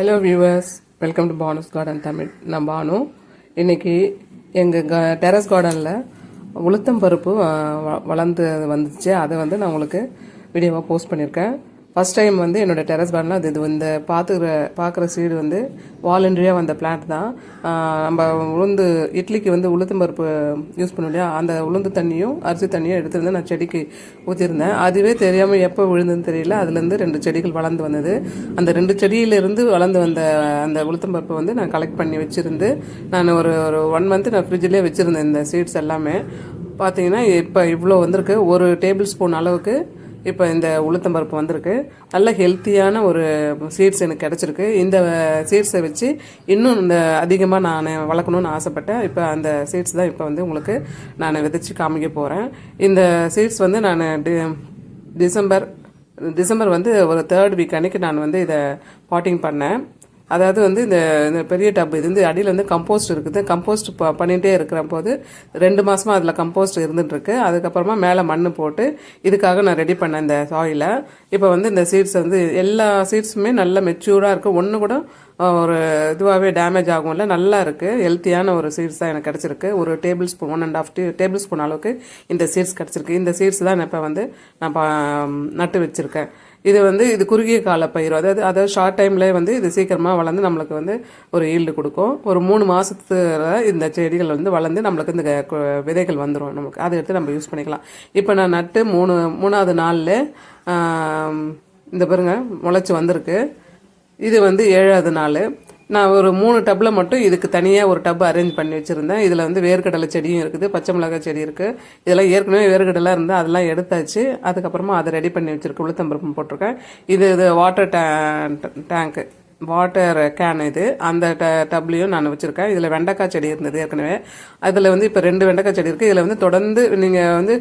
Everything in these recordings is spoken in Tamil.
Hello viewers welcome to Banos garden Tamil நான் பானு. இன்னைக்கு எங்கள் க டெரஸ் கார்டனில் உளுத்தம் பருப்பு வ- வளர்ந்து வந்துச்சு. அதை வந்து நான் உங்களுக்கு வீடியோவாக போஸ்ட் பண்ணியிருக்கேன். ஃபர்ஸ்ட் டைம் வந்து என்னோட டெரஸ் கார்டனில் அது இது இந்த பார்த்துக்கிற பார்க்குற சீடு வந்து வாலண்டரியாக வந்த பிளான்ட் தான். நம்ம உளுந்து இட்லிக்கு வந்து உளுத்தம் பருப்பு யூஸ் பண்ணோம் இல்லையா? அந்த உளுந்து தண்ணியும் அரிசி தண்ணியும் எடுத்துருந்து நான் செடிக்கு ஊற்றிருந்தேன் அதுவே தெரியாமல் எப்போ விழுந்துன்னு தெரியல. அதுலேருந்து ரெண்டு செடிகள் வளர்ந்து வந்தது. அந்த ரெண்டு செடியிலேருந்து வளர்ந்து வந்த அந்த உளுத்தம் பருப்பை வந்து நான் கலெக்ட் பண்ணி வச்சுருந்து நான் ஒரு ஒரு ஒன் மந்த் நான் ஃப்ரிட்ஜிலே வச்சுருந்தேன் இந்த சீட்ஸ் எல்லாமே. பார்த்தீங்கன்னா இப்போ இவ்வளோ வந்திருக்கு. ஒரு டேபிள் ஸ்பூன் அளவுக்கு இப்போ இந்த உளுத்தம் பருப்பு வந்திருக்கு. நல்ல ஹெல்த்தியான ஒரு சீட்ஸ் எனக்கு கிடச்சிருக்கு. இந்த சீட்ஸை வச்சு இன்னும் இந்த அதிகமாக நான் வளர்க்கணும்னு ஆசைப்பட்டேன். இப்போ அந்த சீட்ஸ் தான் இப்போ வந்து உங்களுக்கு நான் விதைச்சு காமிக்க போகிறேன் இந்த சீட்ஸ் வந்து நான் டிசம்பர் டிசம்பர் வந்து ஒரு தேர்ட் வீக் அன்னைக்கு நான் வந்து இதை பாட்டிங் பண்ணேன். அதாவது வந்து இந்த இந்த பெரிய டப் இது வந்து அடியில் வந்து கம்போஸ்ட் இருக்குது. கம்போஸ்ட் ப பண்ணிகிட்டே இருக்கிற போது ரெண்டு மாதமாக அதில் கம்போஸ்ட் இருந்துட்டுருக்கு. அதுக்கப்புறமா மேலே மண் போட்டு இதுக்காக நான் ரெடி பண்ணேன் இந்த சாயிலை இப்போ வந்து இந்த சீட்ஸ் வந்து எல்லா சீட்ஸுமே நல்ல மெச்சூராக இருக்குது ஒன்று கூட ஒரு இதுவாகவே டேமேஜ் ஆகும்ல. நல்லா இருக்குது ஹெல்த்தியான ஒரு சீட்ஸ் தான் எனக்கு கிடச்சிருக்கு. ஒரு table spoon one and half table spoon அளவுக்கு இந்த சீட்ஸ் கிடச்சிருக்கு. இந்த சீட்ஸ் தான் நான் இப்போ வந்து நான் பா- நட்டு வச்சுருக்கேன். இது வந்து இது குறுகிய கால பயிர் அதாவது அதாவது ஷார்ட் டைம்லேயே வந்து இது சீக்கிரமாக வளர்ந்து நம்மளுக்கு வந்து ஒரு ஈல்டு கொடுக்கும். ஒரு மூணு மாதத்துல இந்த செடிகள் வந்து வளர்ந்து நம்மளுக்கு இந்த விதைகள் வந்துடும் நமக்கு. அதை எடுத்து நம்ம யூஸ் பண்ணிக்கலாம். இப்போ நான் நட்டு மூணு மூணாவது நாளில் இந்த பாருங்க முளைச்சி வந்திருக்கு. இது வந்து ஏழாவது நாள். நான் ஒரு மூணு டப்பில் மட்டும் இதுக்கு தனியாக ஒரு டப் அரேஞ்ச் பண்ணி வச்சுருந்தேன். இதில் வந்து வேர்க்கடலை செடியும் இருக்குது பச்சை மிளகாய் செடி இருக்குது இதெல்லாம் ஏற்கனவே வேர்க்கடலை இருந்தால் அதெல்லாம் எடுத்தாச்சு. அதுக்கப்புறமா அதை ரெடி பண்ணி வச்சுருக்கேன் உளுத்தம்பருப்பும் போட்டிருக்கேன். இது இது வாட்டர் டே டேங்க்கு வாட்டர் கேன் இது. அந்த ட டப்லையும் நான் வச்சுருக்கேன். இதில் வெண்டைக்காய் செடி இருந்தது ஏற்கனவே. அதில் வந்து இப்போ ரெண்டு வெண்டைக்காய் செடி இருக்குது இதில் வந்து தொடர்ந்து நீங்கள் வந்து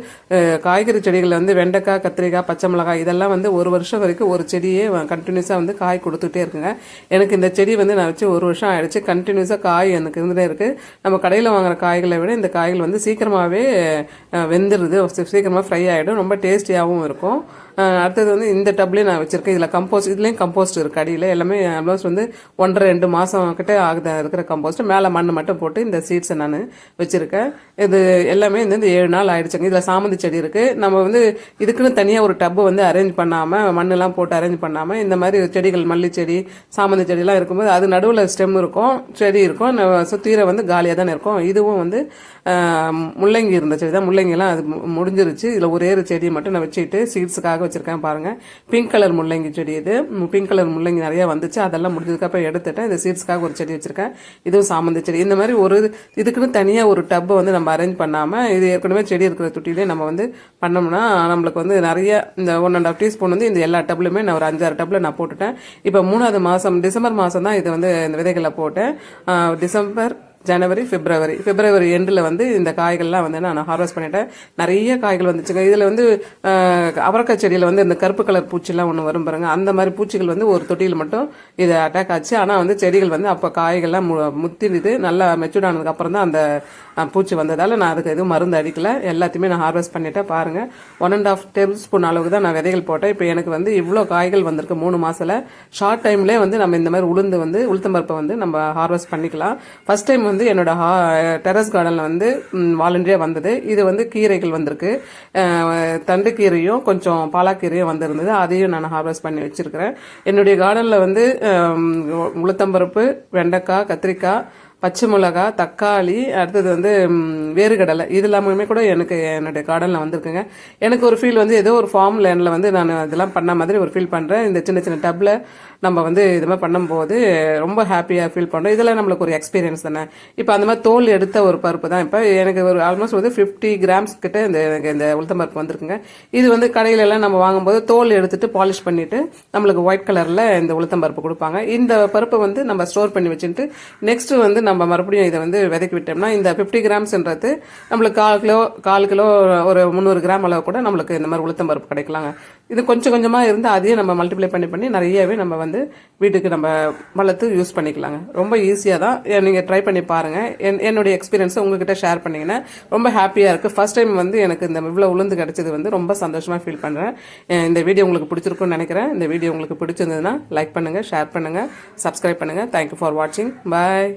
காய்கறி செடிகளில் வந்து வெண்டைக்காய் கத்திரிக்காய் பச்சை மிளகாய் இதெல்லாம் வந்து ஒரு வருஷம் வரைக்கும் ஒரு செடியே கண்டினியூஸாக வந்து காய் கொடுத்துட்டே இருக்குங்க. எனக்கு இந்த செடி வந்து நான் வச்சு ஒரு வருஷம் ஆயிடுச்சு. கண்டினியூஸாக காய் எனக்கு இருந்துகிட்டே இருக்குது நம்ம கடையில் வாங்குற காய்களை விட இந்த காய்கள் வந்து சீக்கிரமாகவே வெந்துடுது சீக்கிரமாக ஃப்ரை ஆகிடும் ரொம்ப டேஸ்டியாகவும் இருக்கும். அடுத்தது வந்து இந்த டப்லேயும் நான் வச்சுருக்கேன். இதில் கம்போஸ்ட் இதுலேயும் கம்போஸ்ட் இருக்குது அடியில் எல்லாமே ஆல்மோஸ்ட் வந்து ஒன்றரை ரெண்டு மாதம் கிட்டே ஆகுது. இருக்கிற கம்போஸ்ட் மேலே மண் மட்டும் போட்டு இந்த சீட்ஸை நான் வச்சுருக்கேன். இது எல்லாமே இந்த ஏழு நாள் ஆயிடுச்சுங்க. இதில் சாமந்தி செடி இருக்குது நம்ம வந்து இதுக்குன்னு தனியாக ஒரு டப்பு வந்து அரேஞ்ச் பண்ணாமல் மண்ணெல்லாம் போட்டு அரேஞ்ச் பண்ணாமல் இந்த மாதிரி செடிகள் மல்லி செடி சாமந்தி செடிலாம் இருக்கும்போது அது நடுவில் ஸ்டெம் இருக்கும் செடி இருக்கும். சுத்தீரை வந்து காலியாக தானே இருக்கும். இதுவும் வந்து முள்ளங்கி இருந்த செடி தான் முள்ளங்கிலாம் அது மு- முடிஞ்சிருச்சு. இதில் ஒரே ஒரு செடியை மட்டும் நான் வச்சுக்கிட்டு சீட்ஸுக்காக வச்சிருக்கேன் பாருங்க. பிங்க் கலர் முள்ளங்கி செடி இது. பிங்க் கலர் முள்ளங்கி நிறையா வந்துச்சு. அதெல்லாம் முடிஞ்சதுக்கப்புறம் எடுத்துட்டேன். இந்த சீட்ஸ்க்காக ஒரு செடி வச்சுருக்கேன். இதுவும் சாமந்தி செடி. இந்த மாதிரி ஒரு இதுக்குன்னு தனியாக ஒரு டப்பை வந்து நம்ம அரேஞ்ச் பண்ணாமல் இது ஏற்கனவே செடி இருக்கிற தொட்டிலே நம்ம வந்து பண்ணோம்னா நம்மளுக்கு வந்து நிறைய இந்த ஒன் அண்ட் ஆஃப் டீஸ்பூன் வந்து இந்த எல்லா டப்லையுமே நான் ஒரு அஞ்சாறு டப்பில் நான் போட்டுட்டேன். இப்போ மூணாவது மாதம் டிசம்பர் மாதம் தான் இது வந்து இந்த விதைகளை போட்டேன். டிசம்பர் ஜனவரி பிப்ரவரி. பிப்ரவரி எண்டில் வந்து இந்த காய்கள்லாம் வந்து நான் ஹார்வெஸ்ட் பண்ணிட்டேன். நிறைய காய்கள் வந்துச்சுங்க. இதில் வந்து அவரக்காய் செடியில் வந்து இந்த கருப்பு கலர் பூச்சிலாம் ஒன்று வரும் பாருங்க. அந்த மாதிரி பூச்சிகள் வந்து ஒரு தொட்டியில் மட்டும் இது அட்டாக் ஆச்சு. ஆனால் வந்து செடிகள் வந்து அப்போ காய்கள்லாம் மு முத்திடுது. நல்லா மெச்சூர்ட் ஆனதுக்கு அப்புறம் தான் அந்த பூச்சி வந்ததால் நான் அதுக்கு எதுவும் மருந்து அடிக்கல. எல்லாத்தையுமே நான் ஹார்வெஸ்ட் பண்ணிட்டேன். பாருங்க. One and half table spoon அளவுக்கு தான் நான் விதைகள் போட்டேன். இப்போ எனக்கு வந்து இவ்வளோ காய்கள் வந்திருக்கு மூணு மாதத்தில் ஷார்ட் டைம்லேயே வந்து நம்ம இந்த மாதிரி உளுந்து வந்து உளுத்தம்பருப்பை வந்து நம்ம ஹார்வெஸ்ட் பண்ணிக்கலாம். ஃபஸ்ட் டைம் வந்து என்னோட டெரஸ் கார்டனில் வந்து வாலண்டியாக வந்தது. இது வந்து கீரைகள் வந்திருக்கு. தண்டுக்கீரையும் கொஞ்சம் பாலாக்கீரையும் வந்திருந்தது. அதையும் நான் ஹார்வெஸ்ட் பண்ணி வச்சிருக்கிறேன். என்னுடைய கார்டனில் வந்து உளுத்தம்பருப்பு வெண்டைக்காய் கத்திரிக்காய் பச்சை மிளகா தக்காளி அடுத்தது வந்து வேறுகடலை இது எல்லாமே கூட எனக்கு என்னுடைய கார்டனில் வந்திருக்குங்க. எனக்கு ஒரு ஃபீல் வந்து ஏதோ ஒரு ஃபார்ம் லேண்டில் வந்து நான் இதெல்லாம் பண்ண மாதிரி ஒரு ஃபீல் பண்ணுறேன் இந்த சின்ன சின்ன டப்பில் நம்ம வந்து இது மாதிரி பண்ணும்போது ரொம்ப ஹாப்பியாக ஃபீல் பண்ணுறோம் இதெல்லாம் நம்மளுக்கு ஒரு எக்ஸ்பீரியன்ஸ் தானே. இப்போ அந்த மாதிரி தோல் எடுத்த ஒரு பருப்பு தான். இப்போ எனக்கு ஒரு ஆல்மோஸ்ட் வந்து ஃபிஃப்டி கிராம்ஸ் கிட்ட இந்த எனக்கு இந்த உளுத்தம் பருப்பு வந்திருக்குங்க. இது வந்து கடையிலெல்லாம் நம்ம வாங்கும்போது தோல் எடுத்துட்டு பாலிஷ் பண்ணிவிட்டு நம்மளுக்கு ஒயிட் கலரில் இந்த உளுத்தம் பருப்பு கொடுப்பாங்க. இந்த பருப்பை வந்து நம்ம ஸ்டோர் பண்ணி வச்சுட்டு நெக்ஸ்ட்டு வந்து நம்ம நம்ம மறுபடியும் இதை வந்து விதைக்கி விட்டோம்னா இந்த ஃபிஃப்டி கிராம்ஸ்ன்றது நம்மளுக்கு கால் கிலோ கால் கிலோ ஒரு முந்நூறு கிராம் அளவு கூட நம்மளுக்கு இந்த மாதிரி உளுத்தம் பருப்பு கிடைக்கலாங்க. இது கொஞ்சம் கொஞ்சமாக இருந்து அதையே நம்ம மல்டிப்ளை பண்ணி பண்ணி நிறையவே நம்ம வந்து வீட்டுக்கு நம்ம வளர்த்து யூஸ் பண்ணிக்கலாங்க. ரொம்ப ஈஸியாக தான். நீங்கள் ட்ரை பண்ணி பாருங்கள் என் என்னுடைய எக்ஸ்பீரியன்ஸை உங்ககிட்ட ஷேர் பண்ணிங்கன்னா ரொம்ப ஹாப்பியாக இருக்குது ஃபர்ஸ்ட் டைம் வந்து எனக்கு இந்த இவ்வளோ உளுந்து கிடச்சது வந்து ரொம்ப சந்தோஷமாக ஃபீல் பண்ணுறேன் இந்த வீடியோ உங்களுக்கு பிடிச்சிருக்கும்னு நினைக்கிறேன். இந்த வீடியோ உங்களுக்கு பிடிச்சிருந்ததுன்னா லைக் பண்ணுங்கள் ஷேர் பண்ணுங்கள் சப்ஸ்கிரைப் பண்ணுங்கள் தேங்க்யூ ஃபார் வாட்சிங் பாய்